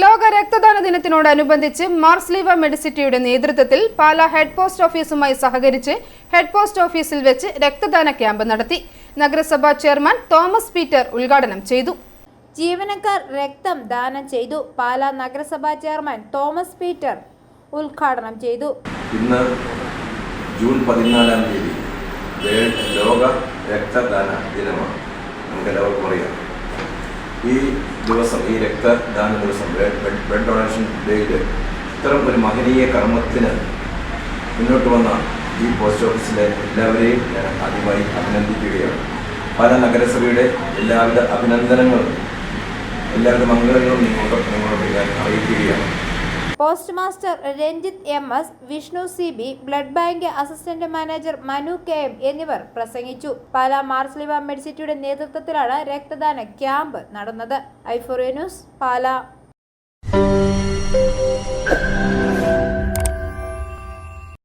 ലോക രക്തദാന ദിനത്തിനോടനുബന്ധിച്ച് മാർസ്ലീവ മെഡിസിറ്റിയുടെ നേതൃത്വത്തിൽ പാല ഹെഡ് പോസ്റ്റ് ഓഫീസുമായി സഹകരിച്ച് ഹെഡ് പോസ്റ്റ് ഓഫീസിൽ വെച്ച് രക്തദാന ക്യാമ്പ് നടത്തി. നഗരസഭാ ചെയർമാൻ തോമസ് പീറ്റർ ഉദ്ഘാടനം ചെയ്തു. ജീവനക്കാർ രക്തം ദാനം ചെയ്തു. പാലാ നഗരസഭാ ചെയർമാൻ തോമസ് പീറ്റർ ഉദ്ഘാടനം ചെയ്തു. ഇന്ന് ജൂൺ പതിനാലാം തീയതി ലോക രക്തദാന ദിനമാണ്. നമുക്കെല്ലാവർക്കും അറിയാം. ഈ ദിവസം ഈ രക്തദാന ദിവസം ബ്ലഡ് ഡൊണേഷൻ ഡേയിൽ ഇത്തരം ഒരു മഹനീയ കർമ്മത്തിന് മുന്നോട്ട് വന്ന ഈ പോസ്റ്റ് ഓഫീസിലെ എല്ലാവരെയും ഞാൻ ആദ്യമായി അഭിനന്ദിക്കുകയാണ്. പല നഗരസഭയുടെ എല്ലാവിധ അഭിനന്ദനങ്ങളും എല്ലാവിധ മംഗളങ്ങളും നിങ്ങളോട് നിങ്ങളോട് ഞാൻ അറിയിക്കുകയാണ്. Post master Ranjith M S Vishnu C B blood bank assistant manager Manu K M എന്നിവർ പ്രസംഗിച്ചു. പാലാ മാർസ്ലിവ മെഡിസിറ്റിയുടെ നേതൃത്വത്തിലാണ് രക്തദാന ക്യാമ്പ് നടന്നത്. ഐഫോറിയ ന്യൂസ് പാലാ.